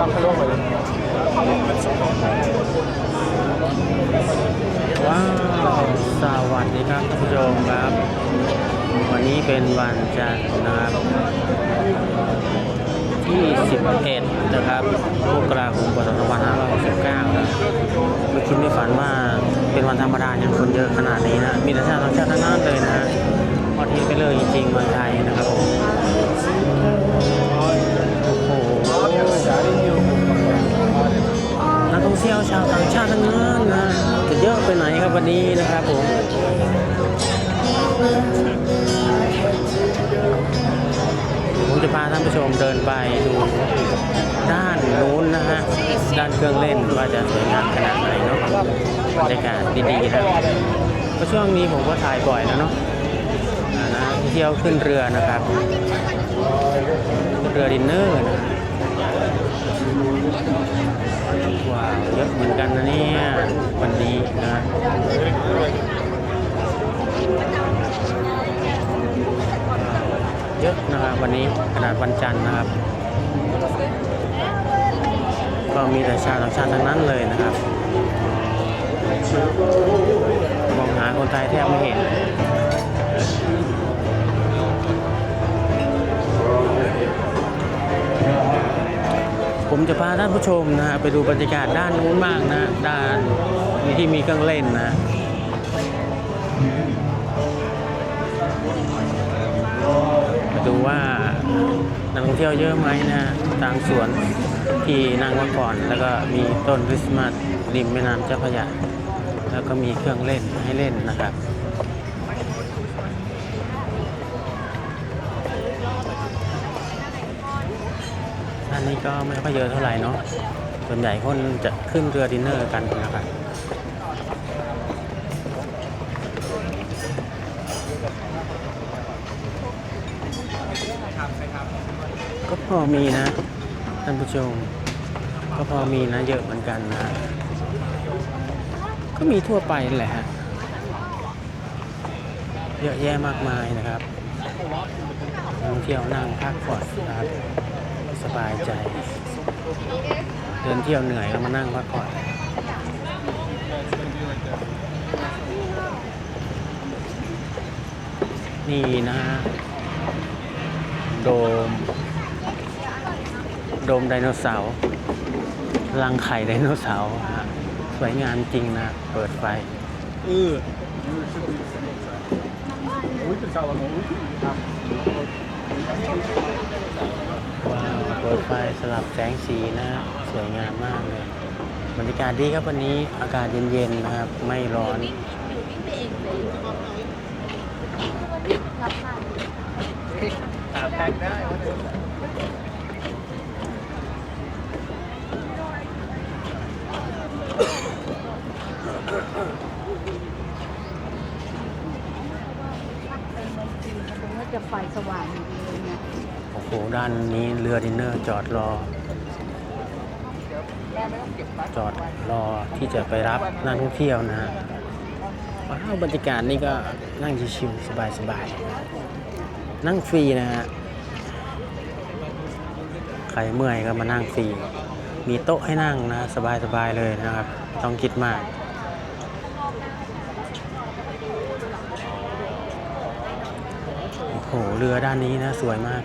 ว้าว สวัสดีครับท่านผู้ชมครับ วันนี้เป็นวันจันทร์นะครับที่11นะครับมกราคมปี2569นะไม่คิดไม่ฝันว่าเป็นวันธรรมดายังคนเยอะขนาดนี้นะ มีแต่ชาวต่างชาติทั้งนั้นเลยนะพอทีไปเลยจริงๆเมืองไทยนะครับผม ชาวต่างชาติทั้งนั้นนะจะเยอะไปไหนครับวันนี้นะครับผมผมจะพาท่านผู้ชมเดินไปดูด้านนู้นนะฮะด้านเครื่องเล่นว่าจะสวยงามขนาดไหนเนาะบรรยากาศดีๆนะเพราะช่วงนี้ผมก็ถ่ายบ่อยแล้วเนาะนะเที่ยวขึ้นเรือนะครับเรือดินเนอร์นะ ว้าวเยอะเหมือนกันนะเนี่ยวันนี้นะเยอะนะครับวันนี้ขนาดวันจันทร์นะครับ ก็มีแต่ชาวต่างชาติทั้งนั้นเลยนะครับมองหาคนไทยแทบไม่เห็น ผมจะพาท่านผู้ชมนะฮะไปดูบรรยากาศด้านนู้นมากนะด้านที่มีเครื่องเล่นนะมาดูว่านักท่องเที่ยวเยอะไหมนะทางสวนที่นั่งพักผ่อน แล้วก็มีต้นคริสต์มาสริมแม่น้ำเจ้าพระยาแล้วก็มีเครื่องเล่นให้เล่นนะครับ ก็ไม่ค่อยเยอะเท่าไหร่เนาะส่วนใหญ่คนจะขึ้นเรือดินเนอร์กันนะครับก็พอมีนะท่านผู้ชม ก็พอมีนะเยอะเหมือนกันนะ ก็มีทั่วไปแหละฮะเยอะแยะมากมายนะครับท่องเที่ยวนั่งพักผ่อนนะครับ สบายใจ เดินเที่ยวเหนื่อยก็มานั่งพักผ่อนนี่นะฮะโดม โดมไดโนเสาร์รังไข่ไดโนเสาร์ฮะสวยงามจริงนะ เปิดไฟว้าวเปิ ดไฟสลับแสงสีนะสวยงามมากเลยบรรยากาศดีครับวันนี้อากาศเย็นๆนะครับ ไม่ร้อนตรงนี้จะไฟสว่างอยู่เลยเนี่ย อ้โห ด้านนี้เรือดินเนอร์จอดรอ จอดรอที่จะไปรับนักท่องเที่ยวนะฮะว้าวบรรยากาศนี่ก็นั่งชิวๆสบายๆ นั่งฟรีนะฮะ ใครเมื่อยก็มานั่งฟรี มีโต๊ะให้นั่งนะ สบายๆเลยนะครับ ต้องคิดมากโอ้โหเรือด้านนี้นะ สวยมาก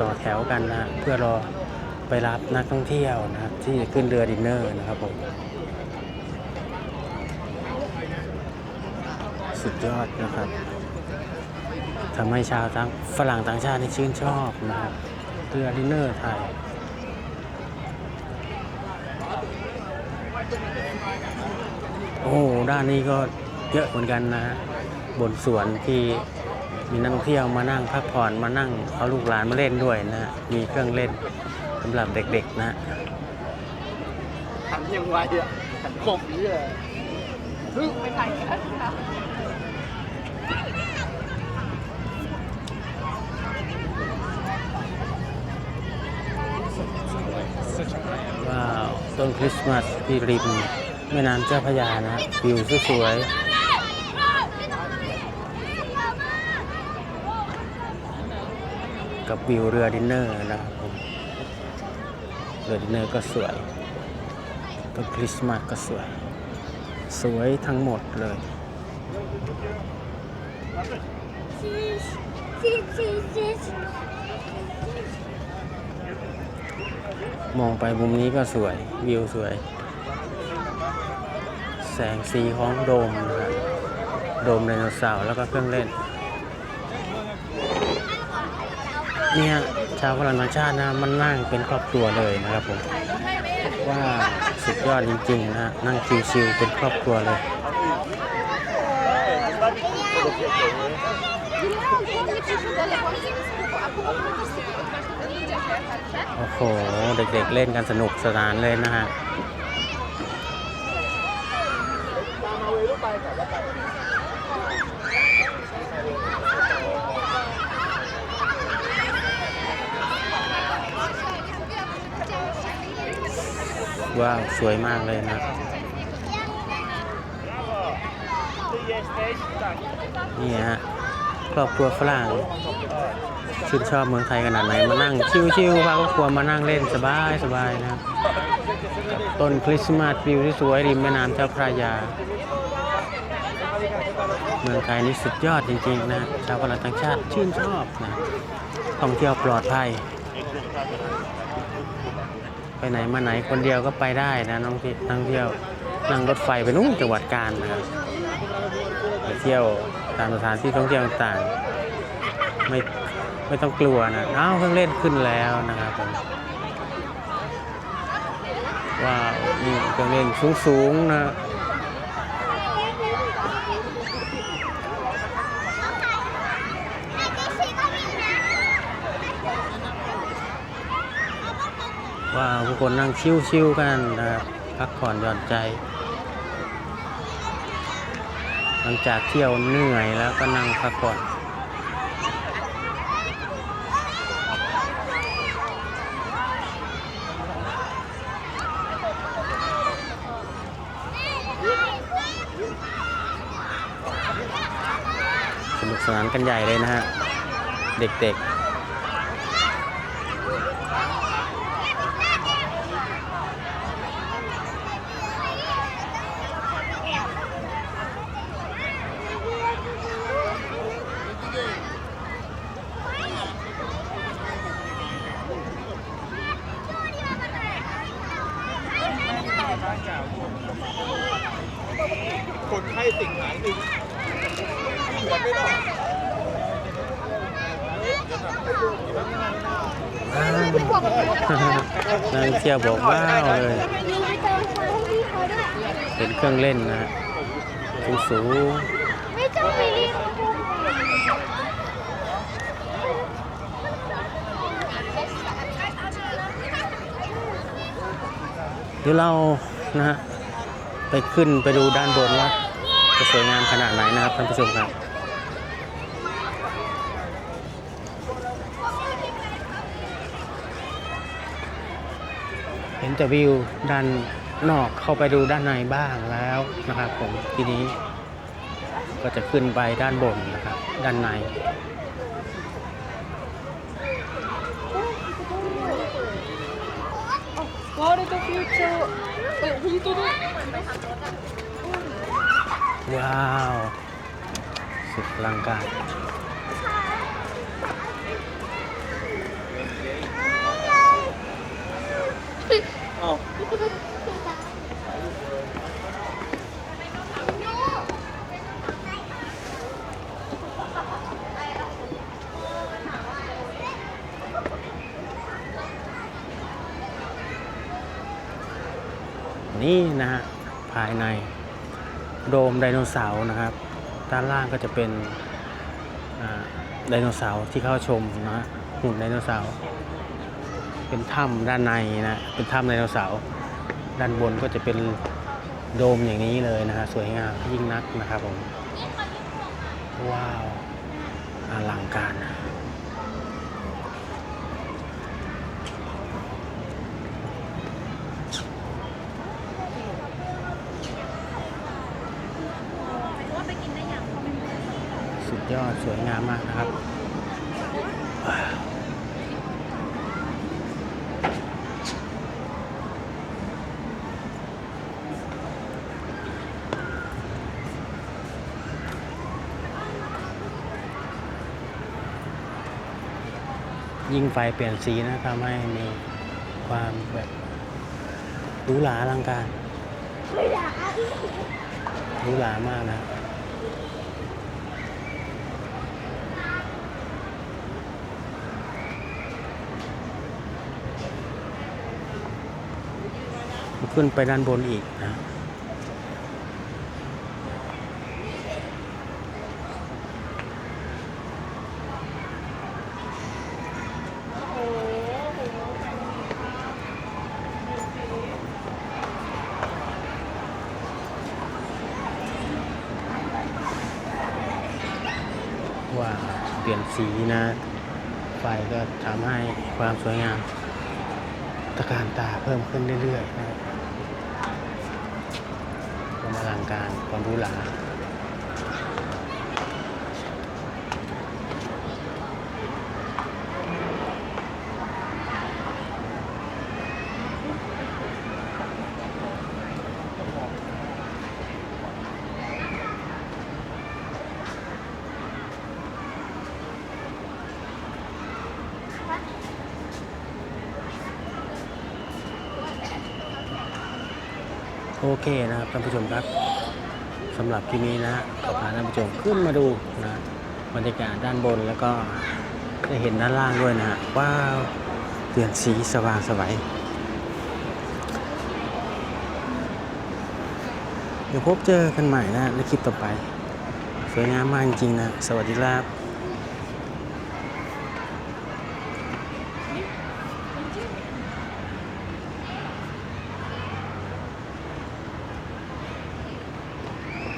ต่อแถวกันนะเพื่อรอไปรับนักท่องเที่ยวนะครับที่จะขึ้นเรือดินเนอร์นะครับผมสุดยอดนะครับทำให้ชาวต่างฝรั่งต่างชาตินี่ชื่นชอบนะครับเรือดินเนอร์ไทยโอ้ด้านนี้ก็เยอะเหมือนกันนะบนสวนที่ มีนักท่องเที่ยวมานั่งพักผ่อนมานั่งเอาลูกหลานมาเล่นด้วยนะฮะมีเครื่องเล่นสำหรับเด็กๆนะหันยังไงอะหันคมนี้เลยว้าวต้นคริสต์มาสที่ริมแม่น้ำเจ้าพระยานะวิวสวยๆ กับวิวเรือดินเนอร์นะครับผมเรือดินเนอร์ก็สวยต้นคริสต์มาสก็สวย สวยทั้งหมดเลยมองไปมุมนี้ก็สวย วิวสวย แสงสีของโดมนะครับโดมไดโนเสาร์แล้วก็เครื่องเล่น เนี่ยชาวพลังชาตินะมันนั่งเป็นครอบครัวเลยนะครับผมว่าสุดยอดจริงๆนะฮะนั่งชิวๆเป็นครอบครัวเลยโอ้โห เด็กๆเล่นกันสนุกสนานเลยนะฮะ ว้าวสวยมากเลยนะนี่ฮะครอบครัวฝรั่งชื่นชอบเมืองไทยขนาดไหนมานั่ง ชิวๆพาครอบครัวมานั่งเล่นสบายสบายๆนะครับต้นคริสต์มาสวิวที่สวยริมแม่น้ำเจ้าพระยา เมืองไทยนี่สุดยอดจริงๆนะชาวฝรั่งต่างชาติชื่นชอบนะท่องเที่ยวปลอดภัย ไปไหนมาไหนคนเดียวก็ไปได้นะน้องที่นักท่องเที่ยวนั่งรถไฟไปนู่นจังหวัดกาญนะครับไปเที่ยวตามสถานที่ท่องเที่ยวต่างๆไม่ไม่ต้องกลัวนะอ้าวเครื่องเล่นขึ้นแล้วนะครับผมว่านี่เครื่องเล่นสูงๆนะ ว้าทุกคนนั่งชิวๆกันนะครับพักผ่อนหย่อนใจ หลังจากเที่ยวเหนื่อยแล้วก็นั่งพักผ่อนสนุกสนานกันใหญ่เลยนะฮะ เด็กๆ คนไข้ติ่งหางหนึ่งหัวไม่รอด นางเที่ยวบอกว้าวเลยเป็นเครื่องเล่นนะฮะสูงสูงเดี๋ยวเรานะฮะไปขึ้นไปดูด้านบนว่าจะสวยงามขนาดไหนนะครับท่านผู้ชมครับ นแต่วิวด้านนอกเข้าไปดูด้านในบ้างแล้วนะครับผมทีนี้ ก็จะขึ้นไปด้านบนนะครับ ด้านใน ワールドフューチャーえ本当だ ว้าว สุดอลังการ อ้าวนี่นะฮะภายในโดมไดโนเสาร์นะครับ ด้านล่างก็จะเป็นไดโนเสาร์ที่เข้าชมนะหุ่นไดโนเสาร์ เป็นถ้ำด้านในนะ เป็นถ้ำไดโนเสาร์ด้านบนก็จะเป็นโดมอย่างนี้เลยนะฮะสวยงามยิ่งนักนะครับผม ว้าวอลังการนะสุดยอดสวยงามมากนะครับ ยิ่งไฟเปลี่ยนสีนะทำให้มีความแบบหรูหราอลังการหรูหรามากนะขึ้นไปด้านบนอีกนะ ว่าเป ลี่ยนสีนะ ไฟก็ทำให้ความสวยงามตะการตาเพิ่มขึ้นเรื่อยๆนะครับความอลังการความหรู้หรา เคนะครับท่านผู้ชมครับสำหรับที่นี้นะก็พาท่านผู้ชมขึ้นมาดูนะบรรยากาศด้านบนแล้วก็ได้เห็นด้านล่างด้วยนะฮะว้าวเปลี่ยนสีสว่างสวยเดี๋ยวพบเจอกันใหม่นะในคลิปต่อไป สวยงามมากจริงๆนะ สวัสดีครับ